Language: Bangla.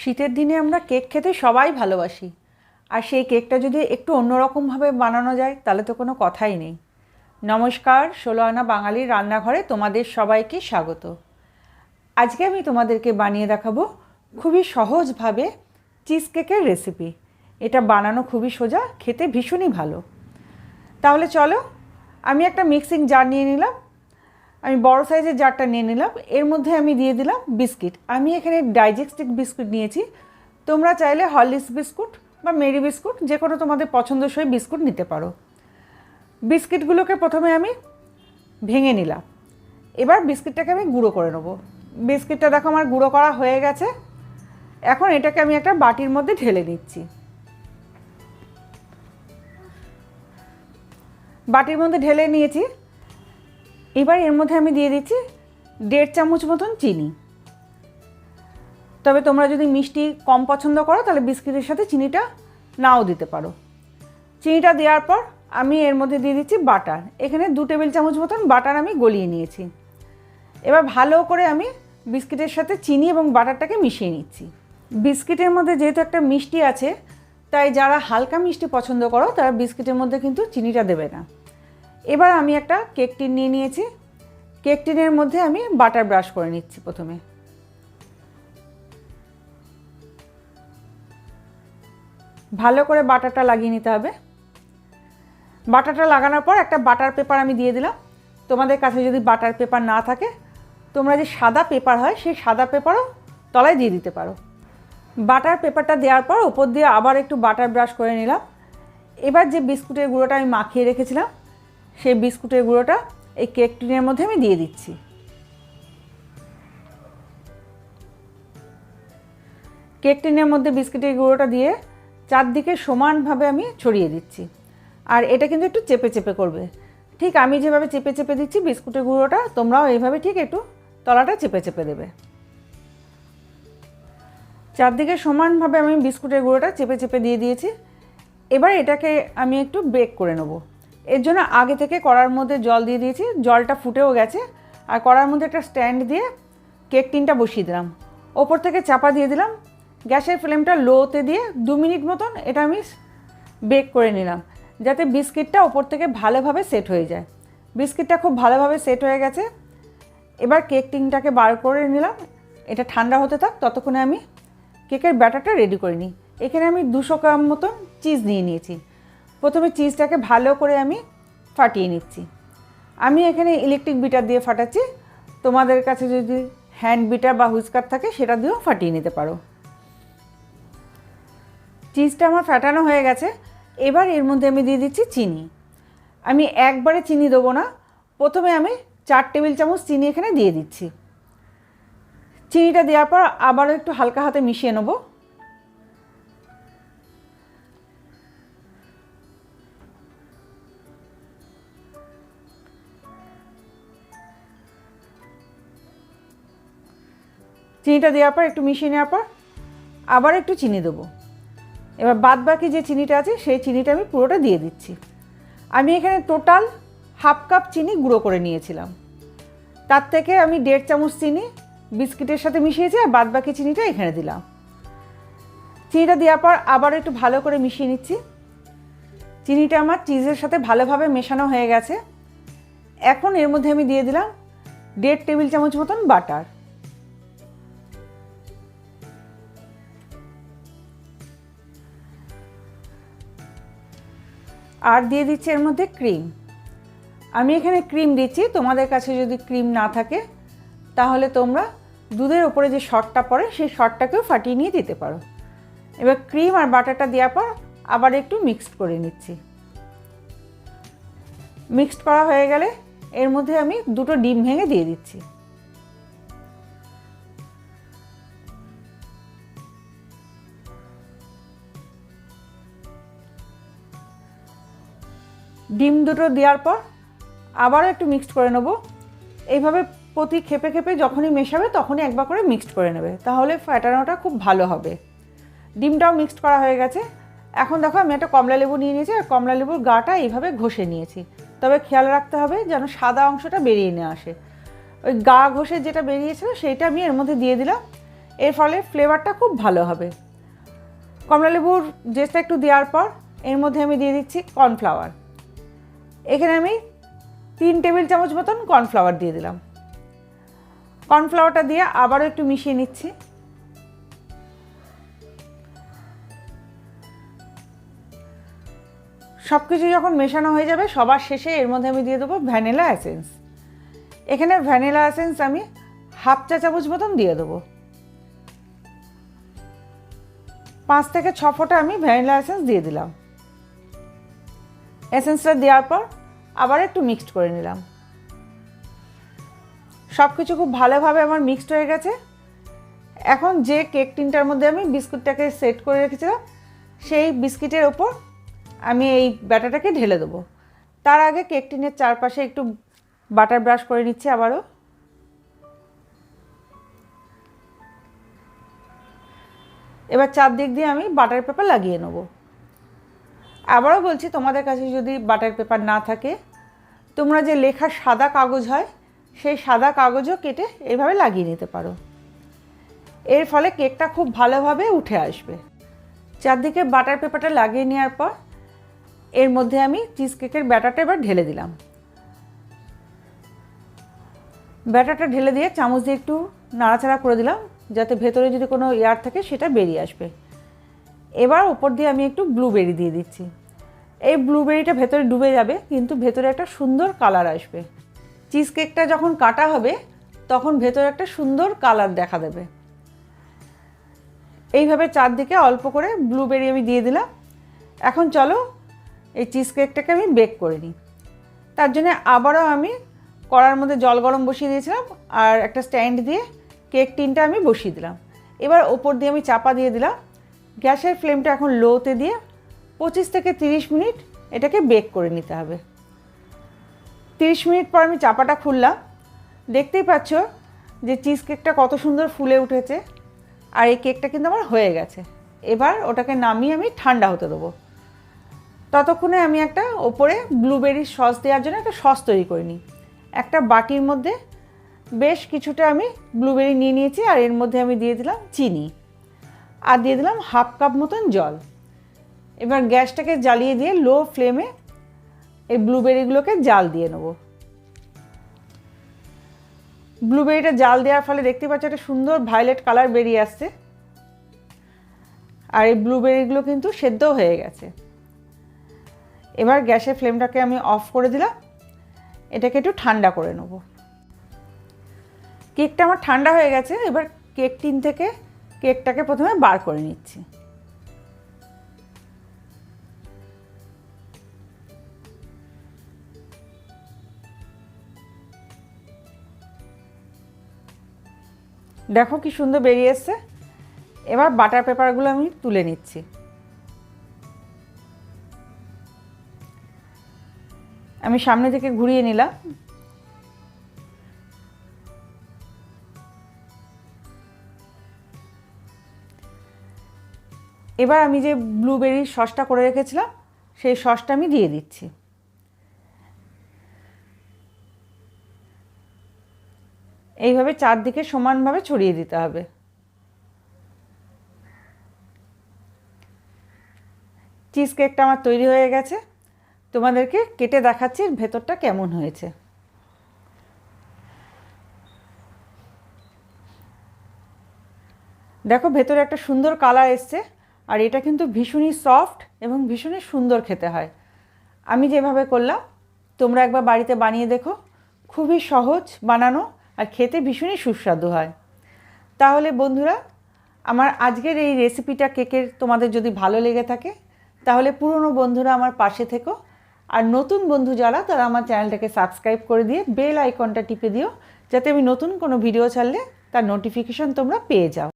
শীতের দিনে আমরা কেক খেতে সবাই ভালোবাসি। আর সেই কেকটা যদি একটু অন্যরকমভাবে বানানো যায়, তাহলে তো কোনো কথাই নেই। নমস্কার, ষোলো আনা বাঙালির রান্নাঘরে তোমাদের সবাইকে স্বাগত। আজকে আমি তোমাদেরকে বানিয়ে দেখাবো খুবই সহজভাবে চিজ কেকের রেসিপি। এটা বানানো খুবই সোজা, খেতে ভীষণই ভালো। তাহলে চলো, আমি একটা মিক্সিং জার নিয়ে নিলাম। আমি বড় সাইজের জারটা নিয়ে নিলাম, এর মধ্যে আমি দিয়ে দিলাম বিস্কিট। আমি এখানে ডাইজেস্টিক বিস্কুট নিয়েছি। তোমরা চাইলে হরলিক্স বিস্কুট বা মেরি বিস্কুট যে কোনো তোমাদের পছন্দসই বিস্কুট নিতে পারো। বিস্কিটগুলোকে প্রথমে আমি ভেঙে নিলাম। এবার বিস্কিটটাকে আমি গুঁড়ো করে নেব। বিস্কিটটা দেখো আমার গুঁড়ো করা হয়ে গেছে। এখন এটাকে আমি একটা বাটির মধ্যে ঢেলে নিচ্ছি। বাটির মধ্যে ঢেলে নিয়েছি। এবার এর মধ্যে আমি দিয়ে দিচ্ছি দেড় চামচ মতন চিনি। তবে তোমরা যদি মিষ্টি কম পছন্দ করো, তাহলে বিস্কিটের সাথে চিনিটা নাও দিতে পারো। চিনিটা দেওয়ার পর আমি এর মধ্যে দিয়ে দিচ্ছি বাটার। এখানে দু টেবিল চামচ মতন বাটার আমি গলিয়ে নিয়েছি। এবার ভালো করে আমি বিস্কিটের সাথে চিনি এবং বাটারটাকে মিশিয়ে নিচ্ছি। বিস্কিটের মধ্যে যেহেতু একটা মিষ্টি আছে, তাই যারা হালকা মিষ্টি পছন্দ করো, তারা বিস্কিটের মধ্যে কিন্তু চিনিটা দেবে না। এবার আমি একটা কেক টিন নিয়ে নিয়েছি। কেক টিনের মধ্যে আমি বাটার ব্রাশ করে নিচ্ছি প্রথমে। ভালো করে বাটারটা লাগিয়ে নিতে হবে। বাটারটা লাগানোর পর একটা বাটার পেপার আমি দিয়ে দিলাম। তোমাদের কাছে যদি বাটার পেপার না থাকে, তোমরা যে সাদা পেপার হয়, সেই সাদা পেপারও তলায় দিয়ে দিতে পারো। বাটার পেপারটা দেওয়ার পর ওপর দিয়ে আবার একটু বাটার ব্রাশ করে নিলাম। এবার যে বিস্কুটের গুঁড়োটা আমি মাখিয়ে রেখেছিলাম সেই বিস্কুটের গুঁড়োটা এই কেক টিনের মধ্যে আমি দিয়ে দিচ্ছি। কেক টিনের মধ্যে বিস্কুটের গুঁড়োটা দিয়ে চারদিকে সমানভাবে আমি ছড়িয়ে দিচ্ছি। আর এটা কিন্তু একটু চেপে চেপে করবে। ঠিক আমি যেভাবে চেপে চেপে দিচ্ছি বিস্কুটের গুঁড়োটা, তোমরাও এইভাবে ঠিক একটু তলাটা চেপে চেপে দেবে। চারদিকে সমানভাবে আমি বিস্কুটের গুঁড়োটা চেপে চেপে দিয়ে দিয়েছি। এবার এটাকে আমি একটু বেক করে নেব। এর জন্য আগে থেকে কড়ার মধ্যে জল দিয়ে দিয়েছি, জলটা ফুটেও গেছে। আর কড়ার মধ্যে একটা স্ট্যান্ড দিয়ে কেক টিনটা বসিয়ে দিলাম। ওপর থেকে চাপা দিয়ে দিলাম। গ্যাসের ফ্লেমটা লোতে দিয়ে দু মিনিট মতন এটা আমি বেক করে নিলাম, যাতে বিস্কিটটা ওপর থেকে ভালোভাবে সেট হয়ে যায়। বিস্কিটটা খুব ভালোভাবে সেট হয়ে গেছে। এবার কেক টিনটাকে বার করে নিলাম। এটা ঠান্ডা হতে থাক, ততক্ষণে আমি কেকের ব্যাটারটা রেডি করে নিই। এখানে আমি দুশো গ্রাম মতন চিজ নিয়ে নিয়েছি। প্রথমে চিজটাকে ভালো করে আমি ফাটিয়ে নিচ্ছি। আমি এখানে ইলেকট্রিক বিটার দিয়ে ফাটাচ্ছি। তোমাদের কাছে যদি হ্যান্ড বিটার বা হুইস্কার থাকে, সেটা দিয়েও ফাটিয়ে নিতে পারো। চিজটা আমার ফাটানো হয়ে গেছে। এবার এর মধ্যে আমি দিয়ে দিচ্ছি চিনি। আমি একবারে চিনি দেবো না। প্রথমে আমি চার টেবিল চামচ চিনি এখানে দিয়ে দিচ্ছি। চিনিটা দেওয়ার পর আবারও একটু হালকা হাতে মিশিয়ে নেব। চিনিটা দেওয়ার পর একটু মিশিয়ে নেওয়ার পর আবার একটু চিনি দেবো। এবার বাদ বাকি যে চিনিটা আছে, সেই চিনিটা আমি পুরোটা দিয়ে দিচ্ছি। আমি এখানে টোটাল হাফ কাপ চিনি গুঁড়ো করে নিয়েছিলাম। তার থেকে আমি দেড় চামচ চিনি বিস্কিটের সাথে মিশিয়েছি আর বাদ বাকি চিনিটা এখানে দিলাম। চিনিটা দেওয়ার পর আবার একটু ভালো করে মিশিয়ে নিচ্ছি। চিনিটা আমার চিজের সাথে ভালোভাবে মেশানো হয়ে গেছে। এখন এর মধ্যে আমি দিয়ে দিলাম দেড় টেবিল চামচ মতন বাটার। আর দিয়ে দিচ্ছি এর মধ্যে ক্রিম। আমি এখানে ক্রিম দিচ্ছি, তোমাদের কাছে যদি ক্রিম না থাকে, তাহলে তোমরা দুধের ওপরে যে শটটা পড়ে, সেই শটটাকেও ফাটিয়ে নিয়ে দিতে পারো। এবার ক্রিম আর বাটারটা দেওয়ার পর আবার একটু মিক্সড করে নিচ্ছি। মিক্সড করা হয়ে গেলে এর মধ্যে আমি দুটো ডিম ভেঙে দিয়ে দিচ্ছি। ডিম দুটো দেওয়ার পর আবারও একটু মিক্সড করে নেব। এইভাবে প্রতি খেপে খেপে যখনই মেশাবে তখনই একবার করে মিক্সড করে নেবে। তাহলে ফ্যাটানোটা খুব ভালো হবে। ডিমটাও মিক্সড করা হয়ে গেছে। এখন দেখো আমি একটা কমলা লেবু নিয়ে নিয়েছি আর কমলা লেবুর গাটা এইভাবে ঘষে নিয়েছি। তবে খেয়াল রাখতে হবে যেন সাদা অংশটা বেরিয়ে নিয়ে আসে। ওই গা ঘষে যেটা বেরিয়েছিল সেইটা আমি এর মধ্যে দিয়ে দিলাম। এর ফলে ফ্লেভারটা খুব ভালো হবে। কমলালেবুর জেসটা একটু দেওয়ার পর এর মধ্যে আমি দিয়ে দিচ্ছি কর্নফ্লাওয়ার এখানে আমি তিন টেবিল চামচ মতন কর্নফ্লাওয়ার দিয়ে দিলাম। কর্নফ্লাওয়ারটা দিয়ে আবারও একটু মিশিয়ে নিচ্ছি। সব কিছু যখন মেশানো হয়ে যাবে, সবার শেষে এর মধ্যে আমি দিয়ে দেবো ভ্যানিলা অ্যাসেন্স এখানে ভ্যানিলা অ্যাসেন্স আমি হাফ চা চামচ মতন দিয়ে দেবো। পাঁচ থেকে ছ ফোঁটা আমি ভ্যানিলা এসেন্স দিয়ে দিলাম। এসেন্সটা দেওয়ার পর আবার একটু মিক্সড করে নিলাম। সব কিছু খুব ভালোভাবে আমার মিক্সড হয়ে গেছে। এখন যে কেক টিনটার মধ্যে আমি বিস্কুটটাকে সেট করে রেখেছিলাম, সেই বিস্কিটের ওপর আমি এই ব্যাটাটাকে ঢেলে দেবো। তার আগে কেক টিনের চারপাশে একটু বাটার ব্রাশ করে নিচ্ছি আবারও। এবার চারদিক দিয়ে আমি বাটার পেপার লাগিয়ে নেব। আবারও বলছি, তোমাদের কাছে যদি বাটার পেপার না থাকে, তোমরা যে লেখার সাদা কাগজ হয়, সেই সাদা কাগজও কেটে এভাবে লাগিয়ে নিতে পারো। এর ফলে কেকটা খুব ভালোভাবে উঠে আসবে। চারদিকে বাটার পেপারটা লাগিয়ে নেওয়ার পর, এর মধ্যে আমি চিজ কেকের ব্যাটারটা এবার ঢেলে দিলাম। ব্যাটারটা ঢেলে দিয়ে চামচ দিয়ে একটু নাড়াচাড়া করে দিলাম, যাতে ভেতরে যদি কোনো এয়ার থাকে, সেটা বেরিয়ে আসবে। এবার ওপর দিয়ে আমি একটু ব্লুবেরি দিয়ে দিচ্ছি। এই ব্লুবেরিটা ভেতরে ডুবে যাবে, কিন্তু ভেতরে একটা সুন্দর কালার আসবে। চিজ কেকটা যখন কাটা হবে, তখন ভেতরে একটা সুন্দর কালার দেখা দেবে। এইভাবে চারদিকে অল্প করে ব্লুবেরি আমি দিয়ে দিলাম। এখন চলো এই চিজ কেকটাকে আমি বেক করে নিই। তার জন্য আবারও আমি কড়ার মধ্যে জল গরম বসিয়ে দিয়েছিলাম আর একটা স্ট্যান্ড দিয়ে কেক টিনটা আমি বসিয়ে দিলাম। এবার ওপর দিয়ে আমি চাপা দিয়ে দিলাম। গ্যাসের ফ্লেমটা এখন লোতে দিয়ে পঁচিশ থেকে তিরিশ মিনিট এটাকে বেক করে নিতে হবে। তিরিশ মিনিট পর আমি চাপাটা খুললাম। দেখতেই পাচ্ছ যে চিজ কেকটা কত সুন্দর ফুলে উঠেছে আর এই কেকটা কিন্তু আমার হয়ে গেছে। এবার ওটাকে নামিয়ে আমি ঠান্ডা হতে দেবো। ততক্ষণে আমি একটা ওপরে ব্লুবেরির সস দেওয়ার জন্য একটা সস তৈরি করে নিই। একটা বাটির মধ্যে বেশ কিছুটা আমি ব্লুবেরি নিয়ে নিয়েছি আর এর মধ্যে আমি দিয়ে দিলাম চিনি। আর দিয়ে দিলাম হাফ কাপ মতন জল। এবার গ্যাসটাকে জ্বালিয়ে দিয়ে লো ফ্লেমে এই ব্লুবেরিগুলোকে জাল দিয়ে নেব। ব্লুবেরিটা জাল দেওয়ার ফলে দেখতে পাচ্ছ একটা সুন্দর ভায়োলেট কালার বেরিয়ে আসছে। আর এই ব্লুবেরিগুলো কিন্তু সেদ্ধ হয়ে গেছে। এবার গ্যাসের ফ্লেমটাকে আমি অফ করে দিলাম। এটাকে একটু ঠান্ডা করে নেব। কেকটা আমার ঠান্ডা হয়ে গেছে, এবার কেক টিন থেকে কেকটাকে প্রথমে বার করে নিচ্ছি। দেখো কি সুন্দর বেরিয়ে এসছে। এবার বাটার পেপারগুলো আমি তুলে নিচ্ছি। আমি সামনে থেকে ঘুরিয়ে নিলাম। এবার আমি যে ব্লুবেরির সসটা করে রেখেছিলাম, সেই সসটা আমি দিয়ে দিচ্ছি। এইভাবে চারদিকে সমানভাবে ছড়িয়ে দিতে হবে। চিজ কেকটা আমার তৈরি হয়ে গেছে। তোমাদেরকে কেটে দেখাচ্ছি ভেতরটা কেমন হয়েছে। দেখো ভেতরে একটা সুন্দর কালার এসছে, আর এটা কিন্তু ভীষণই সফট এবং ভীষণই সুন্দর খেতে হয়। আমি যেভাবে করলাম, তোমরা একবার বাড়িতে বানিয়ে দেখো। খুবই সহজ বানানো আর খেতে ভীষণই সুস্বাদু হয়। তাহলে বন্ধুরা, আমার আজকের এই রেসিপিটা কেকের তোমাদের যদি ভালো লেগে থাকে, তাহলে পুরনো বন্ধুরা আমার পাশে থেকো। আর নতুন বন্ধু যারা, তারা আমার চ্যানেলটাকে সাবস্ক্রাইব করে দিয়ে বেল আইকনটা টিপে দিও, যাতে আমি নতুন কোনো ভিডিও ছাড়লে তার নোটিফিকেশন তোমরা পেয়ে যাও।